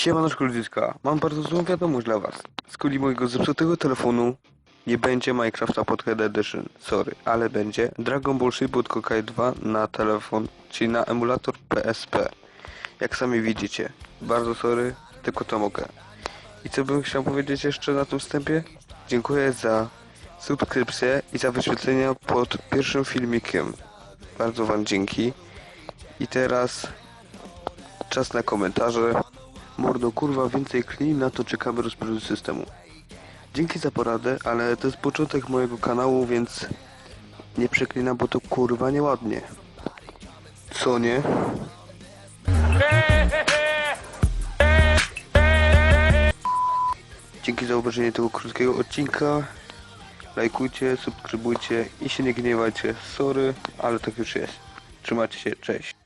Siemaneczko ludziska, mam bardzo złą wiadomość dla was. Z kuli mojego zepsutego telefonu nie będzie Minecrafta Pocket Edition, sorry, ale będzie Dragon Ball Shippuden Kokai 2 na telefon, czyli na emulator PSP. Jak sami widzicie, bardzo sorry, tylko to mogę. I co bym chciał powiedzieć jeszcze na tym wstępie? Dziękuję za subskrypcję i za wyświetlenia pod pierwszym filmikiem. Bardzo wam dzięki. I teraz czas na komentarze. Mordo kurwa, więcej klin, na to czekamy rozpoczęcia systemu. Dzięki za poradę, ale to jest początek mojego kanału, więc nie przeklinam, bo to kurwa nieładnie. Co nie? Dzięki za obejrzenie tego krótkiego odcinka. Lajkujcie, subskrybujcie i się nie gniewajcie. Sorry, ale tak już jest. Trzymajcie się, cześć.